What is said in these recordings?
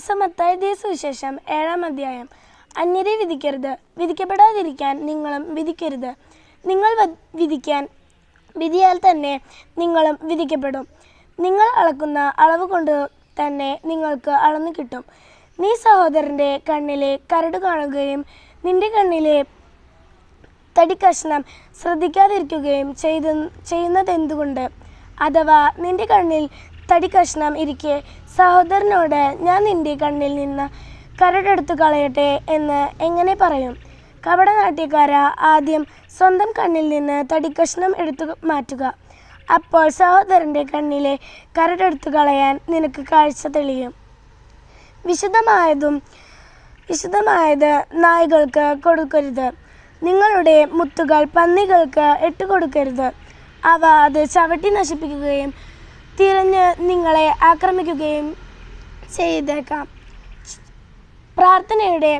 വിശ്വമത്തായ സുവിശേഷം ഏഴാം അധ്യായം. അന്യരെ വിധിക്കരുത്. വിധിക്കപ്പെടാതിരിക്കാൻ നിങ്ങളും വിധിക്കരുത്. നിങ്ങൾ വിധിക്കാൻ വിധിയാൽ തന്നെ നിങ്ങളും വിധിക്കപ്പെടും. നിങ്ങൾ അളക്കുന്ന അളവ് കൊണ്ട് തന്നെ നിങ്ങൾക്ക് അളന്നു കിട്ടും. നീ സഹോദരന്റെ കണ്ണിലെ കരട് കാണുകയും നിന്റെ കണ്ണിലെ തടിക്കഷ്ണം ശ്രദ്ധിക്കാതിരിക്കുകയും ചെയ്ത ചെയ്യുന്നതെന്തുകൊണ്ട്? അഥവാ നിന്റെ കണ്ണിൽ തടിക്കഷ്ണം ഇരിക്കെ. സഹോദരനോട് ഞാൻ നിന്റെ കണ്ണിൽ നിന്ന് കരടെടുത്തു കളയട്ടെ എന്ന് എങ്ങനെ പറയും? കപടനാട്യക്കാര ആദ്യം സ്വന്തം കണ്ണിൽ നിന്ന് തടി കഷ്ണം എടുത്തു മാറ്റുക. അപ്പോൾ സഹോദരന്റെ കണ്ണിലെ കരടെടുത്തു കളയാൻ നിനക്ക് കാഴ്ച തെളിയും. വിശുദ്ധമായതും വിശുദ്ധമായത് നായ്കൾക്ക് കൊടുക്കരുത്. നിങ്ങളുടെ മുത്തുകൾ പന്നികൾക്ക് ഇട്ടുകൊടുക്കരുത്. അവ അത് ചവിട്ടി നശിപ്പിക്കുകയും തിരഞ്ഞ് നിങ്ങളെ ആക്രമിക്കുകയും ചെയ്തേക്കാം. പ്രാർത്ഥനയുടെ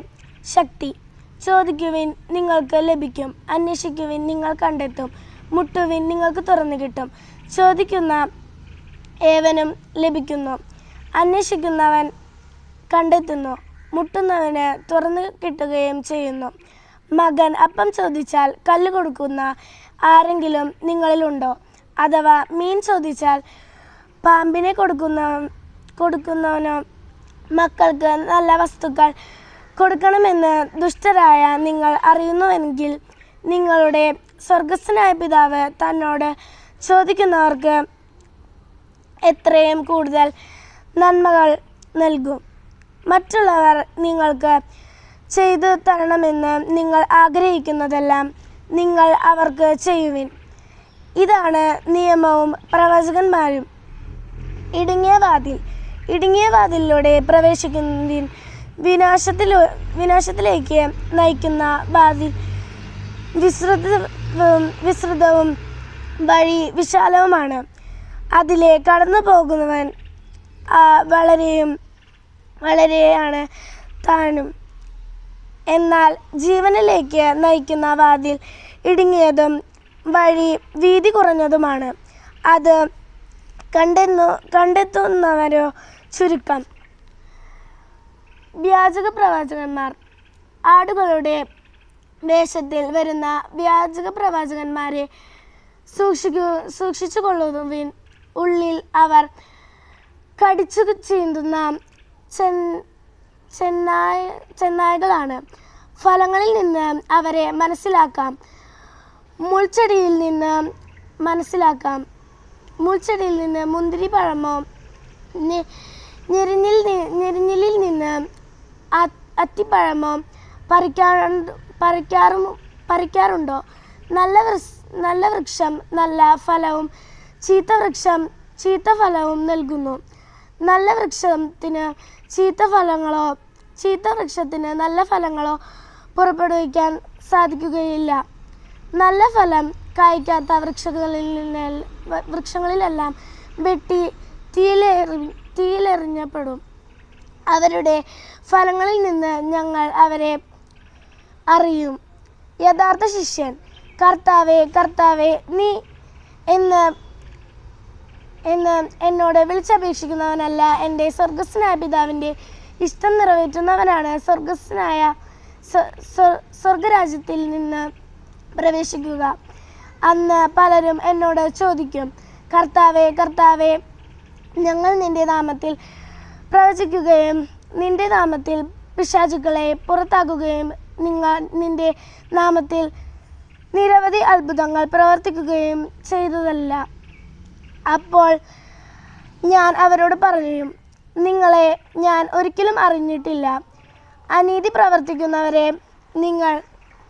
ശക്തി ചോദിക്കുവിൻ നിങ്ങൾക്ക് ലഭിക്കും അന്വേഷിക്കുവിൻ നിങ്ങൾ കണ്ടെത്തും മുട്ടുവിൻ നിങ്ങൾക്ക് തുറന്നു കിട്ടും. ചോദിക്കുന്ന ഏവനും ലഭിക്കുന്നു അന്വേഷിക്കുന്നവൻ കണ്ടെത്തുന്നു മുട്ടുന്നവന് തുറന്നു കിട്ടുകയും ചെയ്യുന്നു. മകൻ അപ്പം ചോദിച്ചാൽ കല്ല് കൊടുക്കുന്ന ആരെങ്കിലും നിങ്ങളിലുണ്ടോ? അഥവാ മീൻ ചോദിച്ചാൽ പാമ്പിനെ കൊടുക്കുന്ന കൊടുക്കുന്നവനോ മക്കൾക്ക് നല്ല വസ്തുക്കൾ കൊടുക്കണമെന്ന് ദുഷ്ടരായ നിങ്ങൾ അറിയുന്നുവെങ്കിൽ നിങ്ങളുടെ സ്വർഗസ്ഥനായ പിതാവ് തന്നോട് ചോദിക്കുന്നവർക്ക് എത്രയും കൂടുതൽ നന്മകൾ നൽകും. മറ്റുള്ളവർ നിങ്ങൾക്ക് ചെയ്തു തരണമെന്ന് നിങ്ങൾ ആഗ്രഹിക്കുന്നതെല്ലാം നിങ്ങൾ അവർക്ക് ചെയ്യുവിൻ. ഇതാണ് നിയമവും പ്രവചകന്മാരും. ഇടുങ്ങിയ വാതിൽ ഇടുങ്ങിയ വാതിലിലൂടെ പ്രവേശിക്കുന്നതിൽ വിനാശത്തിൽ വിനാശത്തിലേക്ക് നയിക്കുന്ന വാതിൽ വിസ്തൃത വിസ്തൃതവും വഴി വിശാലവുമാണ്. അതിലെ കടന്നു പോകുന്നവൻ വളരെയും വളരെയാണ് താനും. എന്നാൽ ജീവനിലേക്ക് നയിക്കുന്ന വാതിൽ ഇടുങ്ങിയതും വഴി വീതി കുറഞ്ഞതുമാണ്. അത് കണ്ടെന്നു കണ്ടെത്തുന്നവരോ? ചുരുക്കം. വ്യാജക പ്രവാചകന്മാർ. ആടുകളുടെ വേഷത്തിൽ വരുന്ന വ്യാജക പ്രവാചകന്മാരെ സൂക്ഷിക്കു സൂക്ഷിച്ചു കൊള്ളുവിൻ ഉള്ളിൽ അവർ കടിച്ചു ചീന്തുന്ന ചെൻ ചെന്നായ ചെന്നായകളാണ്. ഫലങ്ങളിൽ നിന്ന് അവരെ മനസ്സിലാക്കാം. മുൾച്ചെടിയിൽ നിന്ന് മനസ്സിലാക്കാം. മുൾച്ചെടിയിൽ നിന്ന് മുന്തിരി പഴമോ ഞെ- ഞെരിഞ്ഞിൽ ഞെരിഞ്ഞിലിൽ നിന്ന് അത്തിപ്പഴമോ പറിക്കാറുണ്ട് പറിക്കാറും പറിക്കാറുണ്ടോ? നല്ല നല്ല വൃക്ഷം നല്ല ഫലവും ചീത്ത വൃക്ഷം ചീത്ത ഫലവും നൽകുന്നു. നല്ല വൃക്ഷത്തിന് ചീത്ത ഫലങ്ങളോ ചീത്ത വൃക്ഷത്തിന് നല്ല ഫലങ്ങളോ പുറപ്പെടുവിക്കാൻ സാധിക്കുകയില്ല. നല്ല ഫലം കായ്ക്കാത്ത വൃക്ഷങ്ങളിൽ നിന്ന് വൃക്ഷങ്ങളിലെല്ലാം വെട്ടി തീയിലെറി തീയിലെറിഞ്ഞപ്പെടും. അവരുടെ ഫലങ്ങളിൽ നിന്ന് ഞങ്ങൾ അവരെ അറിയും. യഥാർത്ഥ ശിഷ്യൻ കർത്താവേ കർത്താവേ നീ എന്ന് എന്ന് എന്നോട് വിളിച്ചപേക്ഷിക്കുന്നവനല്ല. എന്റെ സ്വർഗസ്വനായ പിതാവിന്റെ ഇഷ്ടം നിറവേറ്റുന്നവനാണ്. സ്വർഗസ്വനായ സ്വ- സ്വ- സ്വർഗരാജ്യത്തിൽ നിന്ന് പ്രവേശിക്കുക. അന്ന് പലരും എന്നോട് ചോദിക്കും കർത്താവേ കർത്താവേ ഞങ്ങൾ നിന്റെ നാമത്തിൽ പ്രവചിക്കുകയും നിന്റെ നാമത്തിൽ പിശാചുക്കളെ പുറത്താക്കുകയും നിങ്ങൾ നിന്റെ നാമത്തിൽ നിരവധി അത്ഭുതങ്ങൾ പ്രവർത്തിക്കുകയും ചെയ്തതല്ല. അപ്പോൾ ഞാൻ അവരോട് പറയും നിങ്ങളെ ഞാൻ ഒരിക്കലും അറിഞ്ഞിട്ടില്ല. അനീതി പ്രവർത്തിക്കുന്നവരെ നിങ്ങൾ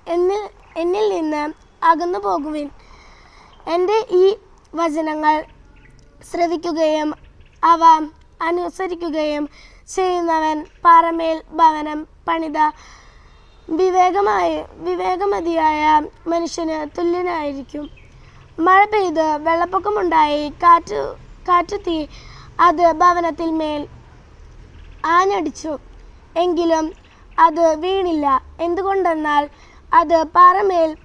എന്നിൽ എന്നിൽ നിന്ന് അകന്നു പോകുവിൻ എന്റെ ഈ വചനങ്ങൾ ശ്രവിക്കുകയും അവ അനുസരിക്കുകയും ചെയ്യുന്നവൻ പാറമേൽ ഭവനം പണിത വിവേകമായി വിവേകമതിയായ മനുഷ്യന് തുല്യനായിരിക്കും. മഴ പെയ്ത് വെള്ളപ്പൊക്കമുണ്ടായി. കാറ്റ് തീ അത് ഭവനത്തിൽ മേൽ ആഞ്ഞടിച്ചു. എങ്കിലും അത് വീണില്ല. എന്തുകൊണ്ടെന്നാൽ അത് പാറമേൽ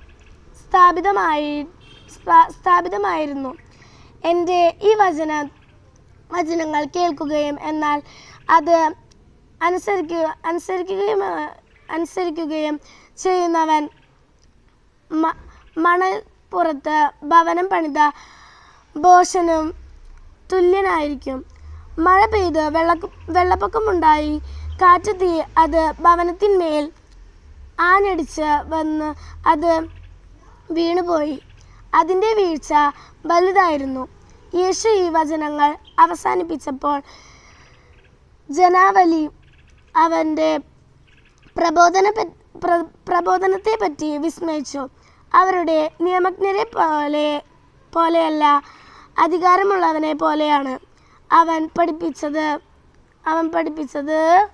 സ്ഥാപിതമായി സ്ഥാ- സ്ഥാപിതമായിരുന്നു. എന്റെ ഈ വചന വചനങ്ങൾ കേൾക്കുകയും എന്നാൽ അത് അനുസരിക്കുക അനുസരിക്കുകയും അനുസരിക്കുകയും ചെയ്യുന്നവൻ മണൽപ്പുറത്ത് ഭവനം പണിത ഭോഷനും തുല്യനായിരിക്കും. മഴ പെയ്ത് വെള്ള വെള്ളപ്പൊക്കമുണ്ടായി. കാറ്റ് തീ അത് ഭവനത്തിന്മേൽ ആനടിച്ച് വന്ന് അത് വീണുപോയി. അതിന്റെ വീഴ്ച വലുതായിരുന്നു. യേശു ഈ വചനങ്ങൾ അവസാനിപ്പിച്ചപ്പോൾ ജനാവലി അവന്റെ പ്രബോധന പ്ര- പ്രബോധനത്തെ പറ്റി വിസ്മയിച്ചു. അവരുടെ നിയമജ്ഞരെ പോലെ പോലെയല്ല അധികാരമുള്ളവനെ പോലെയാണ്. അവൻ പഠിപ്പിച്ചത് അവൻ പഠിപ്പിച്ചത്